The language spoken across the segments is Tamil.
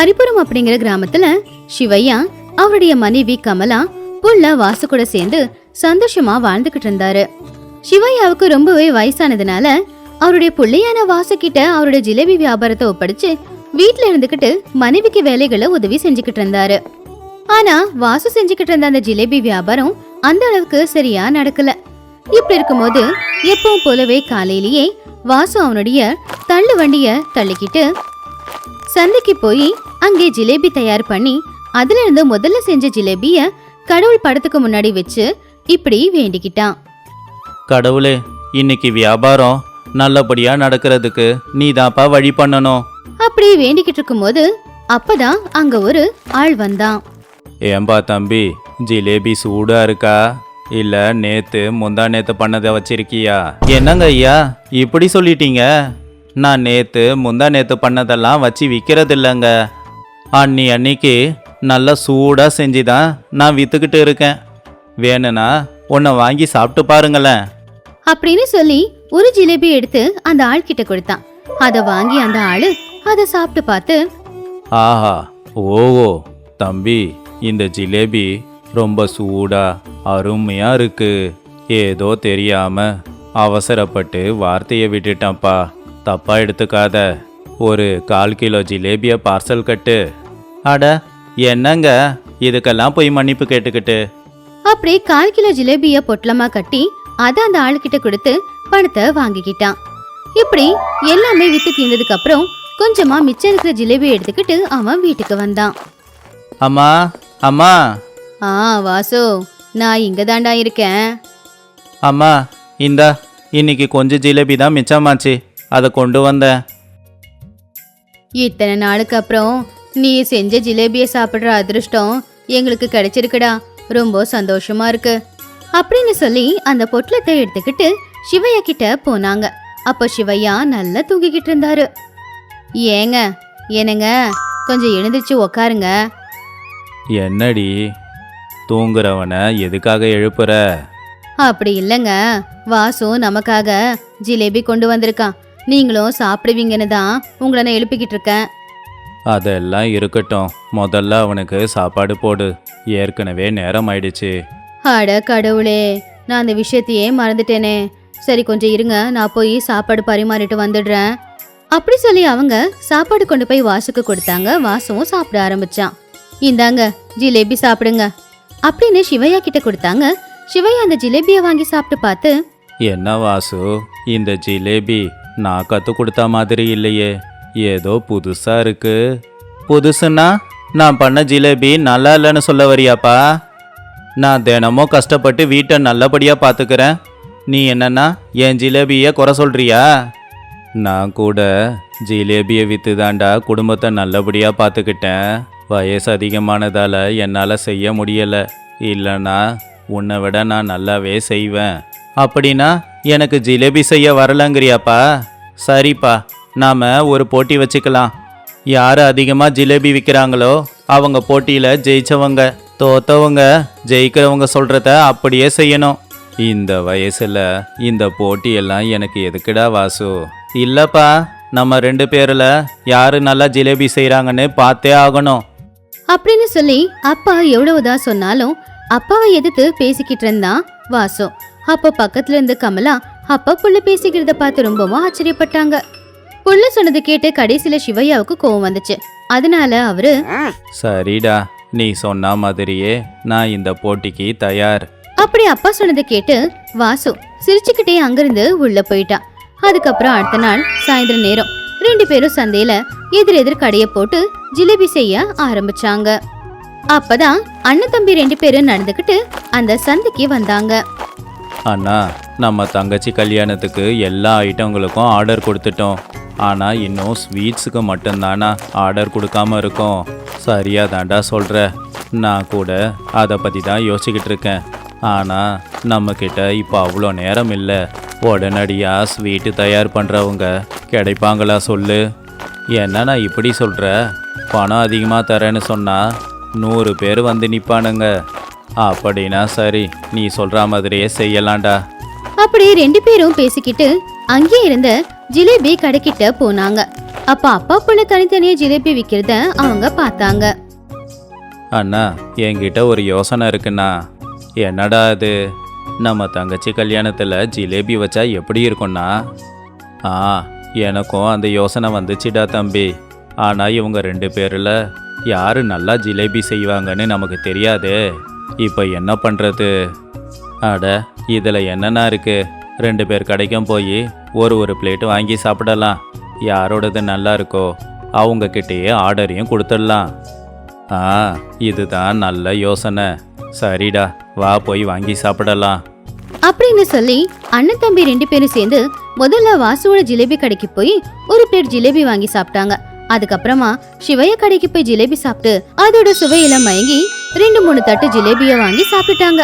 ஹரிபுரம் அப்படிங்கிற கிராமத்துல சிவையா அவருடைய மனைவி கமலா புள்ள வாசு கூட சேர்ந்து சந்தோஷமா வாழ்ந்துகிட்டு இருந்தாரு. சிவையாவுக்கு ரொம்பவே வயசானதுனால அவருடைய புள்ளையான வாசு கிட்ட அவருடைய ஜிலேபி வியாபாரத்தை ஒப்படைச்சு வீட்ல இருந்துகிட்டு மனைவிக்கு வேலைகளை உதவி செஞ்சுக்கிட்டு இருந்தாரு. ஆனா வாசு செஞ்சுக்கிட்டு இருந்த அந்த ஜிலேபி வியாபாரம் அந்த அளவுக்கு சரியா நடக்கல. இப்படி இருக்கும்போது எப்பவும் போலவே காலையிலேயே வாசு அவனுடைய தள்ளு வண்டிய தள்ளிக்கிட்டு சந்தைக்கு போய் அங்கே ஜிலேபி தயார் பண்ணி அதுல இருந்து முதல்ல செஞ்ச ஜிலேபிய கடவுள் படத்துக்கு முன்னாடி வச்சு இப்படி வேண்டிக்கிட்டான். கடவுளே இன்னைக்கு வியாபாரம் நல்லபடியா நடக்கிறதுக்கு நீ வழி பண்ணணும். அப்படி வேண்டிக்கிட்டு இருக்கும்போது அப்பதான் அங்க ஒரு ஆள் வந்தான். ஏன்பா தம்பி ஜிலேபி சூடா இருக்கா? இல்ல நேத்து முந்தா நேத்து பண்ணதை வச்சிருக்கியா? என்னங்க ஐயா இப்படி சொல்லிட்டீங்க? நான் நேத்து முந்தா நேத்து பண்ணதெல்லாம் வச்சு விற்கிறது இல்லைங்க அன்னி அன்னிக்கு நல்லா சூடா செஞ்சு தான் நான் வித்துக்கிட்டு இருக்கேன். வேணும்னா உன்னை வாங்கி சாப்பிட்டு பாருங்களேன். அப்படின்னு சொல்லி ஒரு ஜிலேபி எடுத்து அந்த ஆள் கிட்ட கொடுத்தான். அத வாங்கி அந்த ஆளு அத சாப்பிட்டு பார்த்து ஆஹா ஓஹோ தம்பி இந்த ஜிலேபி ரொம்ப சூடா அருமையா இருக்கு. ஏதோ தெரியாம அவசரப்பட்டு வார்த்தையை விட்டுட்டேன்ப்பா. தப்பா எடுத்துக்காத. ஒரு கால் கிலோ ஜிலேபிய பார்சல் கட்டு. அட என்னங்க? இதுக்கெல்லாம் போய் மன்னிப்பு கேட்டுக்கிட்டு. அப்படி கால் கிலோ ஜிலேபிய பொட்டலமா கட்டி அத அந்த ஆளுகிட்ட கொடுத்து பணத்தை வாங்கிக்கிட்டான். இப்படி எல்லாமே வித்து தீர்ந்ததுக்கு அப்புறம் கொஞ்சமா மிச்சம் இருக்கிற ஜிலேபி எடுத்துக்கிட்டு அவன் வீட்டுக்கு வந்தான். அம்மா அம்மா. ஆ வாசு நான் இங்க தாண்டா இருக்கேன். அம்மா இந்தா இன்னைக்கு கொஞ்சம் ஜிலேபி தான் மிச்சமாச்சு. அதை கொண்டு வந்தேன். இத்தனை நாளுக்கு அப்புறம் நீ செஞ்ச ஜிலேபிய சாப்பிடுற அதிர்ஷ்டம் எங்களுக்கு கிடைச்சிருக்குடா. ரொம்ப சந்தோஷமா இருக்கு. அப்படின்னு சொல்லி அந்த பொட்டலத்தை எடுத்துக்கிட்டு சிவையா கிட்ட போனாங்க. அப்போ சிவையா நல்லா தூங்கிக்கிட்டு இருந்தாரு. ஏங்க என்னங்க கொஞ்சம் எழுந்திருச்சு உக்காருங்க. என்னடி தூங்குறவனை எதுக்காக எழுப்புற? அப்படி இல்லைங்க வாசு நமக்காக ஜிலேபி கொண்டு வந்திருக்கான். நீங்களும் சாப்பிடுவீங்கன்னு தான் உங்களை நான் எழுப்பிக்கிட்டு இருக்கேன். அதெல்லாம் இருக்கட்டும். முதல்ல அவனுக்கு சாப்பாடு போடு. ஏற்கனவே நேரம் ஆயிடுச்சு. அட கடவுளே நான் அந்த விஷயத்தையே மறந்துட்டேனே. சரி கொஞ்சம் இருங்க. நான் போய் சாப்பாடு பரிமாறிட்டு வந்துடுறேன். அப்படி சொல்லி அவங்க சாப்பாடு கொண்டு போய் வாசுக்கு கொடுத்தாங்க. வாசுவும் சாப்பிட ஆரம்பிச்சான். இந்தாங்க ஜிலேபி சாப்பிடுங்க. அப்படின்னு சிவையா கிட்ட கொடுத்தாங்க. சிவையா அந்த ஜிலேபியை வாங்கி சாப்பிட்டு பார்த்து என்ன வாசு இந்த ஜிலேபி நான் கத்து கொடுத்த மாதிரி இல்லையே. ஏதோ புதுசா இருக்கு. புதுசுன்னா நான் பண்ண ஜிலேபி நல்லா இல்லைன்னு சொல்ல வரியாப்பா? நான் தினமும் கஷ்டப்பட்டு வீட்டை நல்லபடியா பார்த்துக்கிறேன் நீ என்னன்னா என் ஜிலேபியை குறை சொல்றியா? நான் கூட ஜிலேபியை விற்று தாண்டா குடும்பத்தை நல்லபடியாக பார்த்துக்கிட்டேன் வயசு அதிகமானதால என்னால் செய்ய முடியலை. இல்லைன்னா உன்னை விட நான் நல்லாவே செய்வேன். அப்படின்னா எனக்கு ஜிலேபி செய்ய வரலங்கிறியாப்பா? சரிப்பா நாம் ஒரு போட்டி வச்சுக்கலாம். யார் அதிகமாக ஜிலேபி விற்கிறாங்களோ அவங்க போட்டியில் ஜெயித்தவங்க தோத்தவங்க ஜெயிக்கிறவங்க சொல்கிறத அப்படியே செய்யணும். இந்த வயசில் இந்த போட்டியெல்லாம் எனக்கு எதுக்குடா வாசு? இல்லைப்பா நம்ம ரெண்டு பேரில் யார் நல்லா ஜிலேபி செய்கிறாங்கன்னு பார்த்தே ஆகணும். அப்படின்னு சொல்லி அப்பா எவ்வளவுதான் சொன்னாலும் அப்பாவை எதிர்த்து பேசிக்கிட்டு இருந்தான் வாசு. அப்போ பக்கத்துல இருந்து கமலா அப்பா புள்ள பேசிக்கிறத பார்த்து ரொம்பவும் ஆச்சரியப்பட்டாங்க. புள்ள சொன்னது கேட்டு கடைசியில சிவையாவுக்கு கோவம் வந்துச்சு. அதனால அவரு சரிடா நீ சொன்ன மாதிரியே நான் இந்த போட்டிக்கு தயார். அப்படி அப்பா சொன்னதை கேட்டு வாசு சிரிச்சுக்கிட்டே அங்கிருந்து உள்ள போயிட்டான் அதுக்கப்புறம் அடுத்த நாள் சாயந்தர நேரம் ரெண்டு பேரும் சந்தையில எதிர் எதிர் கடைய போட்டு ஜிலேபி செய்ய ஆரம்பிச்சாங்க. அப்பதான் அண்ணன் தம்பி ரெண்டு பேரும் நடந்துக்கிட்டு அந்த சந்தைக்கு வந்தாங்க. அண்ணா நம்ம தங்கச்சி கல்யாணத்துக்கு எல்லா ஐட்டங்களுக்கும் ஆர்டர் கொடுத்துட்டோம். ஆனால் இன்னும் ஸ்வீட்ஸுக்கு மட்டும்தானா ஆர்டர் கொடுக்காம இருக்கோம். சரியாக தாண்டா சொல்கிற நான் கூட அதை பற்றி தான் யோசிக்கிட்டு இருக்கேன். ஆனால் நம்மக்கிட்ட இப்போ அவ்வளோ நேரம் இல்லை. உடனடியாக ஸ்வீட்டு தயார் பண்ணுறவங்க கிடைப்பாங்களா சொல்லு. என்ன நான் இப்படி சொல்கிற பணம் அதிகமாக தரேன்னு சொன்னால் நூறு பேர் வந்து நிற்பானுங்க அப்படின்னா சரி நீ சொல்கிற மாதிரியே செய்யலாம்டா. அப்படி ரெண்டு பேரும் பேசிக்கிட்டு அங்கே இருந்த ஜிலேபி கடைக்கிட்ட போனாங்க. அப்ப அப்பா புள்ள தனித்தனியா ஜிலேபி விக்கிறத அவங்க பார்த்தாங்க. அண்ணா என்கிட்ட ஒரு யோசனை இருக்குண்ணா. என்னடா அது நம்ம தங்கச்சி கல்யாணத்தில் ஜிலேபி வச்சா எப்படி இருக்கும்ண்ணா? ஆ எனக்கும் அந்த யோசனை வந்துச்சுடா தம்பி. ஆனால் இவங்க ரெண்டு பேரில் யார் நல்லா ஜிலேபி செய்வாங்கன்னு நமக்கு தெரியாது. இப்போ என்ன பண்ணுறது அட இதில் என்னண்ணா இருக்கு? ரெண்டு பேர் கடைக்கும் போய் ஒரு ஒரு பிளேட் வாங்கி சாப்பிடலாம். யாரோடது நல்லா இருக்கோ அவங்கக்கிட்டேயே ஆர்டரையும் கொடுத்துடலாம். ஆ இதுதான் நல்ல யோசனை. சரிடா வா போய் வாங்கி சாப்பிடலாம். அப்படின்னு சொல்லி அண்ணன் தம்பி ரெண்டு பேரும் சேர்ந்து முதல்ல வாசுவோட ஜிலேபி கடைக்கு போய் ஒரு பிளேட் ஜிலேபி வாங்கி சாப்பிட்டாங்க. அதுக்கப்புறமா சிவைய கடைக்கு போய் ஜிலேபி சாப்பிட்டு அதோட சுவையில மயங்கி ரெண்டு மூணு தட்டு ஜிலேபிய வாங்கி சாப்பிட்டாங்க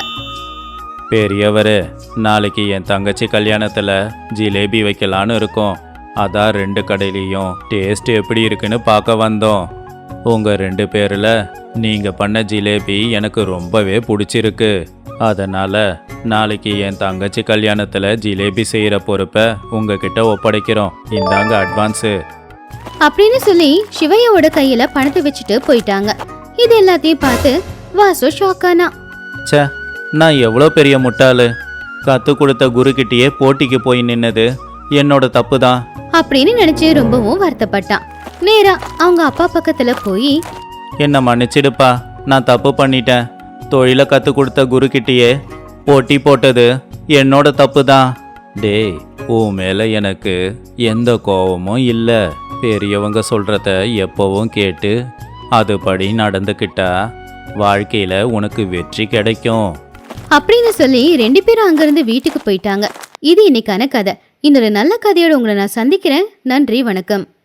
பெரியவரே நாளைக்கு என் தங்கச்சி கல்யாணத்தில் ஜிலேபி வைக்கலான்னு இருக்கோம். அதான் ரெண்டு கடையிலையும் டேஸ்ட் எப்படி இருக்குன்னு பார்க்க வந்தோம். உங்கள் ரெண்டு பேரில் நீங்கள் பண்ண ஜிலேபி எனக்கு ரொம்பவே பிடிச்சிருக்கு. அதனால் நாளைக்கு என் தங்கச்சி கல்யாணத்தில் ஜிலேபி செய்கிற பொறுப்பை உங்ககிட்ட ஒப்படைக்கிறோம். இந்தாங்க அட்வான்ஸு. அப்படின்னு சொல்லி சிவையோட கையில பணத்தை வச்சுட்டு போயிட்டாங்க. இது எல்லாத்தையும் பார்த்து வாசு ஷாக்கானா ச்சே நான் எவ்வளோ பெரிய முட்டாளு? கற்றுக் கொடுத்த குருக்கிட்டேயே போட்டிக்கு போய் நின்னது என்னோட தப்பு தான் அப்படின்னு நினைச்சு ரொம்பவும் வருத்தப்பட்டான். நேரா அவங்க அப்பா பக்கத்துல போய் என்னை மன்னிச்சிடுப்பா நான் தப்பு பண்ணிட்டேன். தொழிலை கற்றுக் கொடுத்த குருக்கிட்டேயே போட்டி போட்டது என்னோட தப்பு தான் டேய் உன் மேலே எனக்கு எந்த கோவமும் இல்லை. பெரியவங்க சொல்கிறத எப்போவும் கேட்டு அதுபடி நடந்துக்கிட்டா வாழ்க்கையில் உனக்கு வெற்றி கிடைக்கும். அப்படின்னு சொல்லி ரெண்டு பேரும் அங்கிருந்து வீட்டுக்கு போயிட்டாங்க. இது இன்னைக்கான கதை. இன்னொரு நல்ல கதையோட உங்களை நான் சந்திக்கிறேன். நன்றி வணக்கம்.